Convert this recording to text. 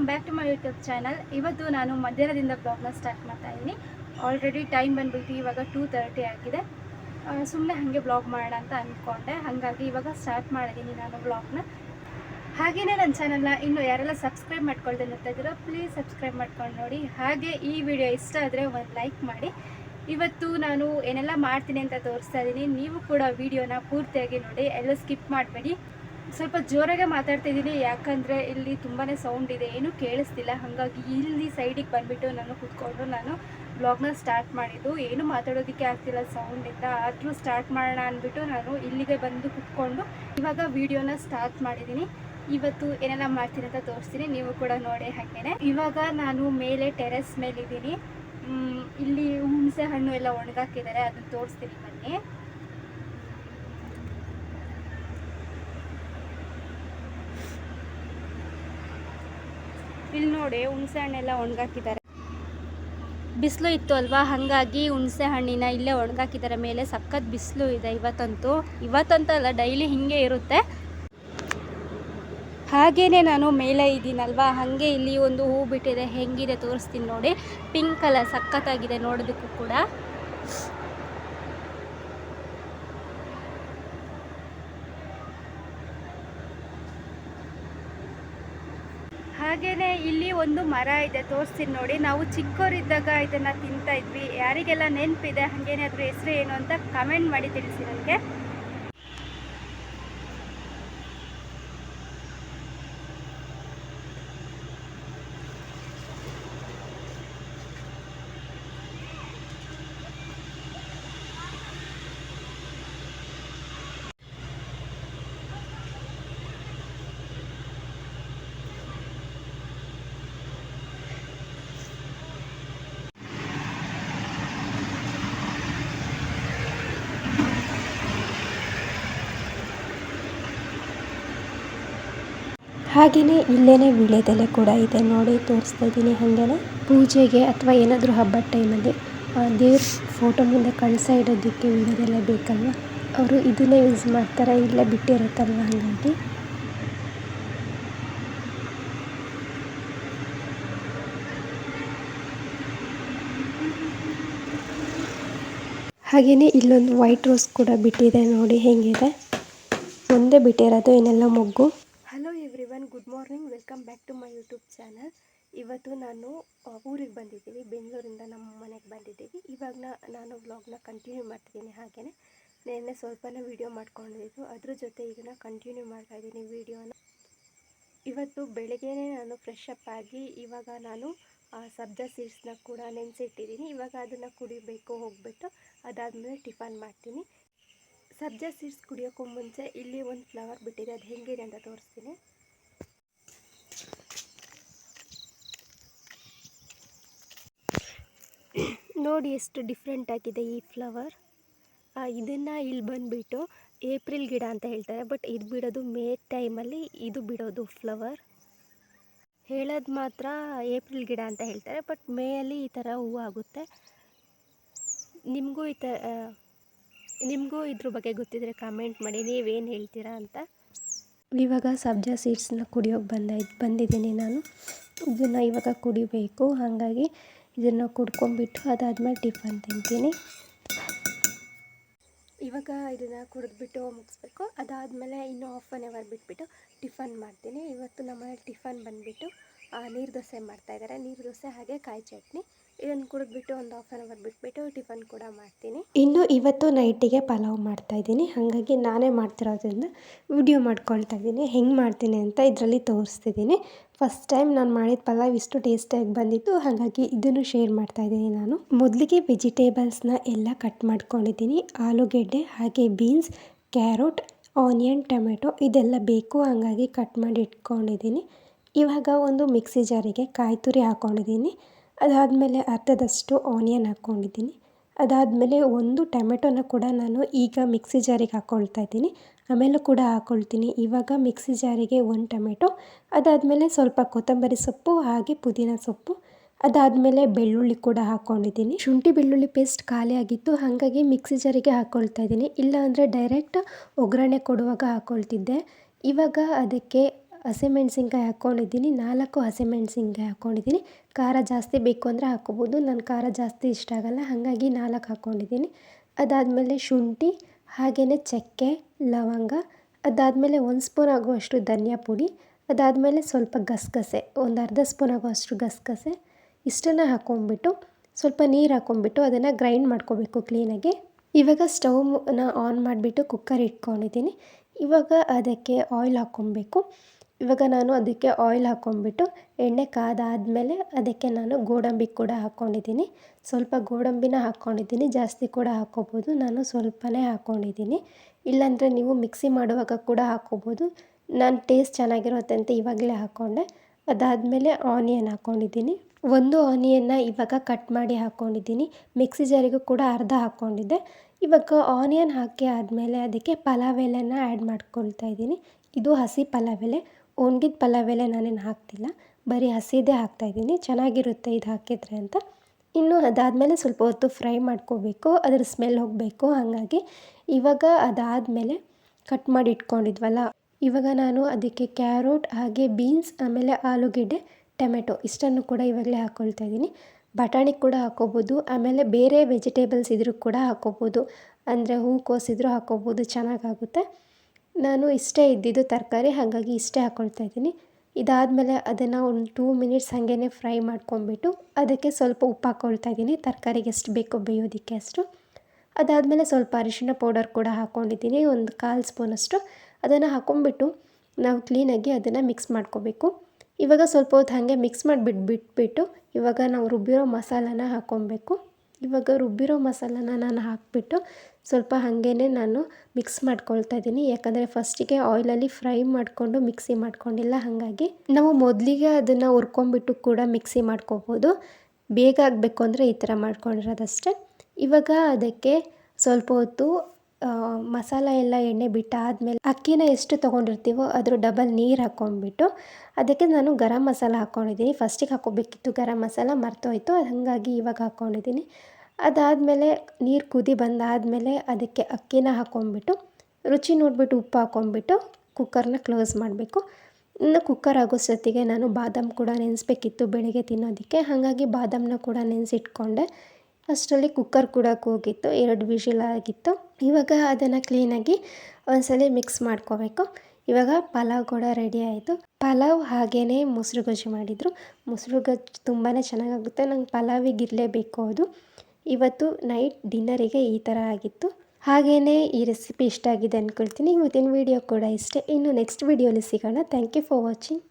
YouTube channel ಇವತ್ತು ನಾನು ಮಧ್ಯಾಹ್ನದಿಂದ ಬ್ಲಾಗ್ನ ಸ್ಟಾರ್ಟ್ ಮಾಡ್ತಾ ಇದ್ದೀನಿ. ಆಲ್ರೆಡಿ ಟೈಮ್ ಬಂದುಬಿಟ್ಟು ಇವಾಗ ಟೂ ತರ್ಟಿ ಆಗಿದೆ. ಸುಮ್ಮನೆ ಹಾಗೆ ಬ್ಲಾಗ್ ಮಾಡೋಣ ಅಂತ ಅಂದ್ಕೊಂಡೆ ಹಾಗಾಗಿ ಇವಾಗ ಸ್ಟಾರ್ಟ್ ಮಾಡಿದ್ದೀನಿ ನಾನು ಬ್ಲಾಗ್ನ ಹಾಗೆಯೇ ನನ್ನ ಚಾನಲ್ನ ಇನ್ನು ಯಾರೆಲ್ಲ ಸಬ್ಸ್ಕ್ರೈಬ್ ಮಾಡ್ಕೊಳ್ದೆ ನೋಡ್ತಾ ಇದ್ದೀರೋ ಪ್ಲೀಸ್ ಸಬ್ಸ್ಕ್ರೈಬ್ ಮಾಡ್ಕೊಂಡು ನೋಡಿ. ಹಾಗೆ ಈ ವಿಡಿಯೋ ಇಷ್ಟ ಆದರೆ ಒಂದು ಲೈಕ್ ಮಾಡಿ. ಇವತ್ತು ನಾನು ಏನೆಲ್ಲ ಮಾಡ್ತೀನಿ ಅಂತ ತೋರಿಸ್ತಾ ಇದ್ದೀನಿ. ನೀವು ಕೂಡ ವಿಡಿಯೋನ ಪೂರ್ತಿಯಾಗಿ ನೋಡಿ. ಎಲ್ಲ ಸ್ಕಿಪ್ ಮಾಡಬೇಡಿ. ಸ್ವಲ್ಪ ಜೋರಾಗೆ ಮಾತಾಡ್ತಿದ್ದೀನಿ, ಯಾಕಂದರೆ ಇಲ್ಲಿ ತುಂಬಾ ಸೌಂಡ್ ಇದೆ, ಏನೂ ಕೇಳಿಸ್ತಿಲ್ಲ. ಹಾಗಾಗಿ ಇಲ್ಲಿ ಸೈಡಿಗೆ ಬಂದುಬಿಟ್ಟು ನಾನು ಕೂತ್ಕೊಂಡು ನಾನು ಬ್ಲಾಗ್ನ ಸ್ಟಾರ್ಟ್ ಮಾಡಿದ್ದು. ಏನು ಮಾತಾಡೋದಕ್ಕೆ ಆಗ್ತಿಲ್ಲ ಸೌಂಡಿಂದ ಆದರೂ ಸ್ಟಾರ್ಟ್ ಮಾಡೋಣ ಅಂದ್ಬಿಟ್ಟು ನಾನು ಇಲ್ಲಿಗೆ ಬಂದು ಕೂತ್ಕೊಂಡು ಇವಾಗ ವೀಡಿಯೋನ ಸ್ಟಾರ್ಟ್ ಮಾಡಿದ್ದೀನಿ. ಇವತ್ತು ಏನೆಲ್ಲ ಮಾಡ್ತೀನಿ ಅಂತ ತೋರಿಸ್ತೀನಿ, ನೀವು ಕೂಡ ನೋಡಿ ಹಾಗೇನೆ. ಇವಾಗ ನಾನು ಮೇಲೆ ಟೆರೆಸ್ ಮೇಲಿದ್ದೀನಿ. ಇಲ್ಲಿ ಹುಣಸೆ ಹಣ್ಣು ಎಲ್ಲ ಒಣಗಾಕಿದ್ದಾರೆ, ಅದನ್ನ ತೋರಿಸ್ತೀನಿ ಬನ್ನಿ. ಇಲ್ಲಿ ನೋಡಿ ಹುಣಸೆ ಹಣ್ಣೆಲ್ಲ ಒಣಗಾಕಿದ್ದಾರೆ. ಬಿಸಿಲು ಇತ್ತು ಅಲ್ವಾ? ಹಾಗಾಗಿ ಹುಣಸೆ ಹಣ್ಣಿನ ಇಲ್ಲೇ ಒಣಗಾಕಿದ್ದಾರೆ. ಮೇಲೆ ಸಖತ್ ಬಿಸಿಲು ಇದೆ ಇವತ್ತಂತೂ. ಇವತ್ತಂತಲ್ಲ ಡೈಲಿ ಹಿಂಗೆ ಇರುತ್ತೆ. ಹಾಗೇನೆ ನಾನು ಮೇಲೆ ಇದ್ದೀನಲ್ವಾ ಹಾಗೆ ಇಲ್ಲಿ ಒಂದು ಹೂ ಬಿಟ್ಟಿದೆ. ಹೆಂಗಿದೆ ತೋರಿಸ್ತೀನಿ ನೋಡಿ. ಪಿಂಕ್ ಕಲರ್ ಸಖತ್ತಾಗಿದೆ ನೋಡೋದಕ್ಕೂ ಕೂಡ. ಹಾಗೇನೆ ಇಲ್ಲಿ ಒಂದು ಮರ ಇದೆ, ತೋರಿಸ್ತೀನಿ ನೋಡಿ. ನಾವು ಚಿಕ್ಕವರಿದ್ದಾಗ ಇದನ್ನ ತಿಂತಾ ಇದ್ವಿ. ಯಾರಿಗೆಲ್ಲ ನೆನಪಿದೆ ಹಾಗೇನೆ ಅದ್ರ ಹೆಸರು ಏನು ಅಂತ ಕಮೆಂಟ್ ಮಾಡಿ ತಿಳಿಸಿ ನನಗೆ ಹಾಗೆಯೇ ಇಲ್ಲೇ ವೀಳ್ಯದೆಲೆ ಕೂಡ ಇದೆ ನೋಡಿ, ತೋರಿಸ್ತಾ ಇದ್ದೀನಿ ಹಾಗೆಯೇ ಪೂಜೆಗೆ ಅಥವಾ ಏನಾದರೂ ಹಬ್ಬದ ಟೈಮಲ್ಲಿ ದೇವ್ರ ಫೋಟೋ ಮುಂದೆ ಕಳಸ ಇಡೋದಕ್ಕೆ ವೀಳ್ಯದೆಲೆ ಬೇಕಲ್ವ? ಅವರು ಇದನ್ನೇ ಯೂಸ್ ಮಾಡ್ತಾರೆ ಇಲ್ಲೇ ಬಿಟ್ಟಿರುತ್ತಲ್ವ ಹಾಗಾಗಿ? ಹಾಗೆಯೇ ಇಲ್ಲೊಂದು ವೈಟ್ ರೋಸ್ ಕೂಡ ಬಿಟ್ಟಿದೆ ನೋಡಿ, ಹೇಗಿದೆ? ಒಂದೇ ಬಿಟ್ಟಿರೋದು ಏನೆಲ್ಲ ಮೊಗ್ಗು. Good morning welcome back to my YouTube channel ಇವತ್ತು ನಾನು ಊರಿಗೆ ಬಂದಿದ್ದೀವಿ. ಬೆಂಗಳೂರಿಂದ ನಮ್ಮ ಮನೆಗೆ ಬಂದಿದ್ದೀವಿ. ಇವಾಗ ನಾನು ವ್ಲಾಗ್ನ ಕಂಟಿನ್ಯೂ ಮಾಡ್ತಿದ್ದೀನಿ ಹಾಗೆಯೇ ನಿನ್ನೆ ಸ್ವಲ್ಪನೇ ವೀಡಿಯೋ ಮಾಡ್ಕೊಂಡಿದ್ದು. ಅದ್ರ ಜೊತೆ ಇದನ್ನು ಕಂಟಿನ್ಯೂ ಮಾಡ್ತಾ ಇದ್ದೀನಿ ವೀಡಿಯೋನ ಇವತ್ತು ಬೆಳಗ್ಗೆನೇ ನಾನು ಫ್ರೆಶ್ ಅಪ್ ಆಗಿ, ಇವಾಗ ನಾನು ಸಬ್ಜಾ ಸೀಡ್ಸ್ನ ಕೂಡ ನೆನೆಸಿಟ್ಟಿದ್ದೀನಿ. ಇವಾಗ ಅದನ್ನು ಕುಡಿಬೇಕು, ಹೋಗ್ಬಿಟ್ಟು ಅದಾದಮೇಲೆ ಟಿಫನ್ ಮಾಡ್ತೀನಿ. ಸಬ್ಜಾ ಸೀಡ್ಸ್ ಕುಡಿಯೋಕ್ಕೂ ಮುಂಚೆ ಇಲ್ಲಿ ಒಂದು ಫ್ಲವರ್ ಬಿಟ್ಟಿದೆ. ಅದು ಹೆಂಗಿದೆ ಅಂತ ತೋರಿಸ್ತೀನಿ. ನೋಡಿ ಎಷ್ಟು ಡಿಫ್ರೆಂಟ್ ಆಗಿದೆ ಈ ಫ್ಲವರ್ ಇದನ್ನು ಇಲ್ಲಿ ಬಂದುಬಿಟ್ಟು ಏಪ್ರಿಲ್ ಗಿಡ ಅಂತ ಹೇಳ್ತಾರೆ ಬಟ್ ಇದು ಬಿಡೋದು ಮೇ ಟೈಮಲ್ಲಿ ಇದು ಬಿಡೋದು ಫ್ಲವರ್ ಹೇಳೋದು ಮಾತ್ರ ಏಪ್ರಿಲ್ ಗಿಡ ಅಂತ ಹೇಳ್ತಾರೆ ಬಟ್ ಮೇಯಲ್ಲಿ ಈ ಥರ ಹೂವು ಆಗುತ್ತೆ. ನಿಮಗೂ ಈ ಥರ ನಿಮಗೂ ಇದ್ರ ಬಗ್ಗೆ ಗೊತ್ತಿದ್ರೆ ಕಾಮೆಂಟ್ ಮಾಡಿ, ನೀವೇನು ಹೇಳ್ತೀರಾ ಅಂತ. ಇವಾಗ ಸಬ್ಜಾ ಸೀಡ್ಸ್ನ ಕುಡಿಯೋಕೆ ಬಂದ, ಬಂದಿದ್ದೀನಿ ನಾನು. ಇದನ್ನು ಇವಾಗ ಕುಡಿಬೇಕು, ಹಾಗಾಗಿ ಇದನ್ನು ಕುಡ್ಕೊಂಬಿಟ್ಟು ಅದಾದಮೇಲೆ ಟಿಫನ್ ತಿಂತೀನಿ. ಇವಾಗ ಇದನ್ನು ಕುಡಿದ್ಬಿಟ್ಟು ಮುಗಿಸ್ಬೇಕು. ಅದಾದಮೇಲೆ ಇನ್ನೂ ಆಫ್ ಆನ್ ಅವರ್ ಬಿಟ್ಬಿಟ್ಟು ಟಿಫನ್ ಮಾಡ್ತೀನಿ. ಇವತ್ತು ನಮ್ಮನೇಲಿ ಟಿಫನ್ ಬಂದುಬಿಟ್ಟು ನೀರು ದೋಸೆ ಮಾಡ್ತಾಯಿದ್ದಾರೆ ನೀರು ದೋಸೆ ಹಾಗೆ ಕಾಯಿ ಚಟ್ನಿ. ಇದನ್ನು ಕುಡಿದ್ಬಿಟ್ಟು ಒಂದು ಹಾಫ್ ಆನ್ ಅವರ್ ಬಿಟ್ಬಿಟ್ಟು ಟಿಫನ್ ಕೂಡ ಮಾಡ್ತೀನಿ. ಇನ್ನು ಇವತ್ತು ನೈಟಿಗೆ ಪಲಾವ್ ಮಾಡ್ತಾಯಿದ್ದೀನಿ ಹಾಗಾಗಿ ನಾನೇ ಮಾಡ್ತಿರೋದ್ರಿಂದ ವಿಡಿಯೋ ಮಾಡ್ಕೊಳ್ತಾ ಇದ್ದೀನಿ. ಹೆಂಗೆ ಮಾಡ್ತೀನಿ ಅಂತ ಇದರಲ್ಲಿ ತೋರಿಸ್ತಿದ್ದೀನಿ. ಫಸ್ಟ್ ಟೈಮ್ ನಾನು ಮಾಡಿದ ಪಲಾವ್ ಇಷ್ಟು ಟೇಸ್ಟಿಯಾಗಿ ಬಂದಿತ್ತು. ಹಾಗಾಗಿ ಇದನ್ನು ಶೇರ್ ಮಾಡ್ತಾ ಇದ್ದೀನಿ ನಾನು. ಮೊದಲಿಗೆ ವೆಜಿಟೇಬಲ್ಸ್ನ ಎಲ್ಲ ಕಟ್ ಮಾಡ್ಕೊಂಡಿದ್ದೀನಿ. ಆಲೂಗೆಡ್ಡೆ ಹಾಗೆ ಬೀನ್ಸ್ ಕ್ಯಾರೋಟ್ ಆನಿಯನ್ ಟೊಮೆಟೊ ಇದೆಲ್ಲ ಬೇಕು. ಹಾಗಾಗಿ ಕಟ್ ಮಾಡಿ ಇಟ್ಕೊಂಡಿದ್ದೀನಿ. ಇವಾಗ ಒಂದು ಮಿಕ್ಸಿ ಜಾರಿಗೆ ಕಾಯಿ ತುರಿ ಹಾಕ್ಕೊಂಡಿದ್ದೀನಿ ಅದಾದಮೇಲೆ ಅರ್ಧದಷ್ಟು ಆನಿಯನ್ ಹಾಕ್ಕೊಂಡಿದ್ದೀನಿ ಅದಾದಮೇಲೆ ಒಂದು ಟೊಮೆಟೊನ ಕೂಡ ನಾನು ಈಗ ಮಿಕ್ಸಿ ಜಾರಿಗೆ ಹಾಕ್ಕೊಳ್ತಾ ಇದ್ದೀನಿ. ಆಮೇಲೆ ಕೂಡ ಹಾಕ್ಕೊಳ್ತೀನಿ ಇವಾಗ ಮಿಕ್ಸಿ ಜಾರಿಗೆ ಒಂದು ಟೊಮೆಟೊ, ಅದಾದಮೇಲೆ ಸ್ವಲ್ಪ ಕೊತ್ತಂಬರಿ ಸೊಪ್ಪು, ಹಾಗೆ ಪುದೀನ ಸೊಪ್ಪು, ಅದಾದಮೇಲೆ ಬೆಳ್ಳುಳ್ಳಿ ಕೂಡ ಹಾಕ್ಕೊಂಡಿದ್ದೀನಿ ಶುಂಠಿ ಬೆಳ್ಳುಳ್ಳಿ ಪೇಸ್ಟ್ ಖಾಲಿ ಆಗಿತ್ತು, ಹಾಗಾಗಿ ಮಿಕ್ಸಿ ಜಾರಿಗೆ ಹಾಕ್ಕೊಳ್ತಾ ಇದ್ದೀನಿ. ಇಲ್ಲಾಂದರೆ ಡೈರೆಕ್ಟ್ ಒಗ್ಗರಣೆ ಕೊಡುವಾಗ ಹಾಕ್ಕೊಳ್ತಿದ್ದೆ ಇವಾಗ ಅದಕ್ಕೆ ಹಸಿಮೆಣ್ಸಿನ್ಕಾಯಿ ಹಾಕ್ಕೊಂಡಿದ್ದೀನಿ ನಾಲ್ಕು ಹಸಿಮೆಣ್ಸಿನ್ಕಾಯಿ ಹಾಕ್ಕೊಂಡಿದ್ದೀನಿ ಖಾರ ಜಾಸ್ತಿ ಬೇಕು ಅಂದರೆ ಹಾಕ್ಕೋಬೋದು ನಾನು ಖಾರ ಜಾಸ್ತಿ ಇಷ್ಟ ಆಗಲ್ಲ. ಹಾಗಾಗಿ ನಾಲ್ಕು ಹಾಕ್ಕೊಂಡಿದ್ದೀನಿ ಅದಾದಮೇಲೆ ಶುಂಠಿ ಹಾಗೆಯೇ ಚಕ್ಕೆ, ಲವಂಗ, ಅದಾದಮೇಲೆ ಒಂದು ಸ್ಪೂನ್ ಆಗುವಷ್ಟು ಧನಿಯಾ ಪುಡಿ, ಅದಾದಮೇಲೆ ಸ್ವಲ್ಪ ಗಸಗಸೆ, ಒಂದು ಅರ್ಧ ಸ್ಪೂನ್ ಆಗುವಷ್ಟು ಗಸಗಸೆ, ಇಷ್ಟನ್ನು ಹಾಕ್ಕೊಂಬಿಟ್ಟು ಸ್ವಲ್ಪ ನೀರು ಹಾಕ್ಕೊಂಬಿಟ್ಟು ಅದನ್ನು ಗ್ರೈಂಡ್ ಮಾಡ್ಕೋಬೇಕು ಕ್ಲೀನಾಗಿ ಇವಾಗ ಸ್ಟವ್ನ ಆನ್ ಮಾಡಿಬಿಟ್ಟು ಕುಕ್ಕರ್ ಇಟ್ಕೊಂಡಿದ್ದೀನಿ. ಇವಾಗ ಅದಕ್ಕೆ ಆಯಿಲ್ ಹಾಕ್ಕೊಬೇಕು. ಇವಾಗ ನಾನು ಅದಕ್ಕೆ ಆಯಿಲ್ ಹಾಕ್ಕೊಂಬಿಟ್ಟು ಎಣ್ಣೆ ಕಾದಾದಮೇಲೆ ಅದಕ್ಕೆ ನಾನು ಗೋಡಂಬಿ ಕೂಡ ಹಾಕ್ಕೊಂಡಿದ್ದೀನಿ ಸ್ವಲ್ಪ ಗೋಡಂಬಿನ ಹಾಕ್ಕೊಂಡಿದ್ದೀನಿ ಜಾಸ್ತಿ ಕೂಡ ಹಾಕ್ಕೋಬೋದು ನಾನು ಸ್ವಲ್ಪನೇ ಹಾಕ್ಕೊಂಡಿದ್ದೀನಿ ಇಲ್ಲಾಂದರೆ ನೀವು ಮಿಕ್ಸಿ ಮಾಡುವಾಗ ಕೂಡ ಹಾಕ್ಕೋಬೋದು ನಾನು ಟೇಸ್ಟ್ ಚೆನ್ನಾಗಿರುತ್ತೆ ಅಂತ ಇವಾಗಲೇ ಹಾಕ್ಕೊಂಡೆ ಅದಾದಮೇಲೆ ಆನಿಯನ್ ಹಾಕ್ಕೊಂಡಿದ್ದೀನಿ ಒಂದು ಆನಿಯನ್ನ ಇವಾಗ ಕಟ್ ಮಾಡಿ ಹಾಕ್ಕೊಂಡಿದ್ದೀನಿ ಮಿಕ್ಸಿ ಜಾರಿಗೂ ಕೂಡ ಅರ್ಧ ಹಾಕ್ಕೊಂಡಿದ್ದೆ ಇವಾಗ ಆನಿಯನ್ ಹಾಕಿ ಆದಮೇಲೆ ಅದಕ್ಕೆ ಪಲಾವ್ ಎಲೆನ ಆ್ಯಡ್ ಮಾಡ್ಕೊಳ್ತಾ ಇದ್ದೀನಿ. ಇದು ಹಸಿ ಪಲಾವ್ ಎಲೆ. ಒಣಗಿದ ಪಲಾವ್ ಎಲೆ ನಾನೇನು ಹಾಕ್ತಿಲ್ಲ. ಬರೀ ಹಸಿದೇ ಹಾಕ್ತಾಯಿದ್ದೀನಿ. ಚೆನ್ನಾಗಿರುತ್ತೆ ಇದು ಹಾಕಿದರೆ ಅಂತ. ಇನ್ನು ಅದಾದಮೇಲೆ ಸ್ವಲ್ಪ ಹೊತ್ತು ಫ್ರೈ ಮಾಡ್ಕೋಬೇಕು. ಅದ್ರ ಸ್ಮೆಲ್ ಹೋಗಬೇಕು. ಹಾಗಾಗಿ ಇವಾಗ ಅದಾದಮೇಲೆ ಕಟ್ ಮಾಡಿ ಇಟ್ಕೊಂಡಿದ್ವಲ್ಲ, ಇವಾಗ ನಾನು ಅದಕ್ಕೆ ಕ್ಯಾರೋಟ್, ಹಾಗೆ ಬೀನ್ಸ್, ಆಮೇಲೆ ಆಲೂಗೆಡ್ಡೆ, ಟೊಮೆಟೊ ಇಷ್ಟನ್ನು ಕೂಡ ಇವಾಗಲೇ ಹಾಕ್ಕೊಳ್ತಾ ಇದ್ದೀನಿ ಬಟಾಣಿ ಕೂಡ ಹಾಕ್ಕೋಬೋದು ಆಮೇಲೆ ಬೇರೆ ವೆಜಿಟೇಬಲ್ಸ್ ಇದ್ರೂ ಕೂಡ ಹಾಕ್ಕೋಬೋದು ಅಂದರೆ ಹೂಕೋಸು ಇದ್ರೂ ಹಾಕ್ಕೋಬೋದು ಚೆನ್ನಾಗಾಗುತ್ತೆ. ನಾನು ಇಷ್ಟೇ ಇದ್ದಿದ್ದು ತರಕಾರಿ, ಹಾಗಾಗಿ ಇಷ್ಟೇ ಹಾಕ್ಕೊಳ್ತಾ ಇದ್ದೀನಿ. ಇದಾದಮೇಲೆ ಅದನ್ನು ಒಂದು ಟೂ ಮಿನಿಟ್ಸ್ ಹಾಗೇ ಫ್ರೈ ಮಾಡ್ಕೊಂಬಿಟ್ಟು ಅದಕ್ಕೆ ಸ್ವಲ್ಪ ಉಪ್ಪು ಹಾಕ್ಕೊಳ್ತಾ ಇದ್ದೀನಿ. ತರಕಾರಿಗೆ ಎಷ್ಟು ಬೇಕೋ ಬೇಯೋದಕ್ಕೆ ಅಷ್ಟು. ಅದಾದಮೇಲೆ ಸ್ವಲ್ಪ ಅರಿಶಿಣ ಪೌಡರ್ ಕೂಡ ಹಾಕ್ಕೊಂಡಿದ್ದೀನಿ ಒಂದು ಕಾಲು ಸ್ಪೂನಷ್ಟು ಅದನ್ನು ಹಾಕ್ಕೊಂಡ್ಬಿಟ್ಟು ನಾವು ಕ್ಲೀನಾಗಿ ಅದನ್ನು ಮಿಕ್ಸ್ ಮಾಡ್ಕೋಬೇಕು. ಇವಾಗ ಸ್ವಲ್ಪ ಹೊತ್ತು ಹಾಗೆ ಮಿಕ್ಸ್ ಮಾಡಿಬಿಟ್ಟು ಬಿಟ್ಬಿಟ್ಟು ಇವಾಗ ನಾವು ರುಬ್ಬಿರೋ ಮಸಾಲಾನ ಹಾಕ್ಕೊಬೇಕು ಇವಾಗ ರುಬ್ಬಿರೋ ಮಸಾಲಾನ ನಾನು ಹಾಕಿಬಿಟ್ಟು ಸ್ವಲ್ಪ ಹಾಗೇ ನಾನು ಮಿಕ್ಸ್ ಮಾಡ್ಕೊಳ್ತಾ ಇದ್ದೀನಿ. ಯಾಕಂದರೆ ಫಸ್ಟಿಗೆ ಆಯಿಲಲ್ಲಿ ಫ್ರೈ ಮಾಡಿಕೊಂಡು ಮಿಕ್ಸಿ ಮಾಡ್ಕೊಂಡಿಲ್ಲ, ಹಾಗಾಗಿ ನಾವು ಮೊದಲಿಗೆ ಅದನ್ನು ಹುರ್ಕೊಂಬಿಟ್ಟು ಕೂಡ ಮಿಕ್ಸಿ ಮಾಡ್ಕೋಬೋದು. ಬೇಗ ಆಗಬೇಕು ಅಂದರೆ ಈ ಥರ ಮಾಡ್ಕೊಂಡಿರೋದಷ್ಟೇ. ಇವಾಗ ಅದಕ್ಕೆ ಸ್ವಲ್ಪ ಹೊತ್ತು ಮಸಾಲ ಎಲ್ಲ ಎಣ್ಣೆ ಬಿಟ್ಟಾದಮೇಲೆ ಅಕ್ಕಿನ ಎಷ್ಟು ತೊಗೊಂಡಿರ್ತೀವೋ ಅದ್ರ ಡಬಲ್ ನೀರು ಹಾಕ್ಕೊಂಡ್ಬಿಟ್ಟು ಅದಕ್ಕೆ ನಾನು ಗರಂ ಮಸಾಲ ಹಾಕ್ಕೊಂಡಿದ್ದೀನಿ ಫಸ್ಟಿಗೆ ಹಾಕೋಬೇಕಿತ್ತು ಗರಂ ಮಸಾಲ, ಮರ್ತೋಯ್ತು. ಅದು ಹಾಗಾಗಿ ಇವಾಗ ಹಾಕ್ಕೊಂಡಿದ್ದೀನಿ ಅದಾದಮೇಲೆ ನೀರು ಕುದಿ ಬಂದಾದಮೇಲೆ ಅದಕ್ಕೆ ಅಕ್ಕಿನ ಹಾಕ್ಕೊಂಡ್ಬಿಟ್ಟು ರುಚಿ ನೋಡಿಬಿಟ್ಟು ಉಪ್ಪು ಹಾಕ್ಕೊಂಡ್ಬಿಟ್ಟು ಕುಕ್ಕರ್ನ ಕ್ಲೋಸ್ ಮಾಡಬೇಕು. ಇನ್ನು ಕುಕ್ಕರ್ ಆಗೋಷ್ಟೊತ್ತಿಗೆ ನಾನು ಬಾದಾಮ್ ಕೂಡ ನೆನೆಸ್ಬೇಕಿತ್ತು ಬೆಳಗ್ಗೆ ತಿನ್ನೋದಕ್ಕೆ. ಹಾಗಾಗಿ ಬಾದಾಮನ್ನ ಕೂಡ ನೆನೆಸಿಟ್ಕೊಂಡೆ. ಅಷ್ಟರಲ್ಲಿ ಕುಕ್ಕರ್ ಕೂಡ ಕೂಗಿತ್ತು, ಎರಡು ವಿಷಿಲ್ ಆಗಿತ್ತು. ಇವಾಗ ಅದನ್ನು ಕ್ಲೀನಾಗಿ ಒಂದ್ಸಲ ಮಿಕ್ಸ್ ಮಾಡ್ಕೋಬೇಕು. ಇವಾಗ ಪಲಾವ್ ಕೂಡ ರೆಡಿ ಆಯಿತು. ಪಲಾವ್ ಹಾಗೇ ಮೊಸರು ಗೊಜ್ಜು ಮಾಡಿದರು. ಮೊಸರು ಗೊಜ್ಜು ತುಂಬಾ ಚೆನ್ನಾಗಾಗುತ್ತೆ, ನಂಗೆ ಪಲಾವಿಗೆ ಇರಲೇಬೇಕು ಅದು. ಇವತ್ತು ನೈಟ್ ಡಿನ್ನರಿಗೆ ಈ ಥರ ಆಗಿತ್ತು. ಹಾಗೆಯೇ ಈ ರೆಸಿಪಿ ಇಷ್ಟ ಆಗಿದೆ ಅಂದ್ಕೊಳ್ತೀನಿ ಇವತ್ತಿನ ವೀಡಿಯೋ ಕೂಡ ಇಷ್ಟೇ. ಇನ್ನು ನೆಕ್ಸ್ಟ್ ವೀಡಿಯೋಲಿ ಸಿಗೋಣ. Thank you for watching